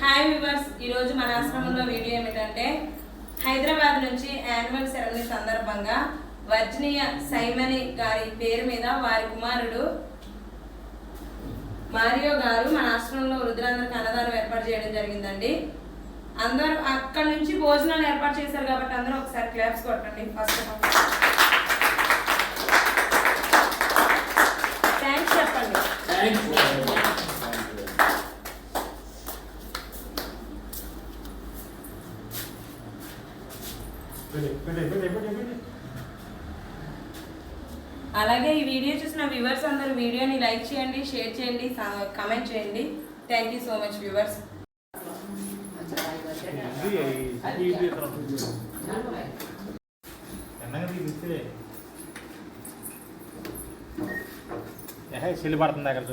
Hi viewers ఈరోజు మన ఆశ్రమంలో వీడియో ఏమిటంటే హైదరాబాద్ నుంచి యాన్యువల్ సెరమనీ సందర్భంగా వర్జనీయ సైమని గారి పేరు మీద వారి కుమారుడు మారియో గారు మన ఆశ్రమంలో వృద్ధులందరికీ అన్నదానం ఏర్పాటు చేయడం జరిగిందండి. అందరూ అక్కడ నుంచి భోజనాలు ఏర్పాటు చేశారు కాబట్టి అందరూ ఒకసారి క్లాప్స్ కొట్టండి ఫస్ట్ ఆఫ్ ఆల్ థ్యాంక్స్ చెప్పండి. అలాగే ఈ వీడియో చూసిన వ్యూవర్స్ అందరూ వీడియోని లైక్ చేయండి షేర్ చేయండి కమెంట్ చేయండి. Thank you so much viewers చెల్లి పడుతుంది అక్కడ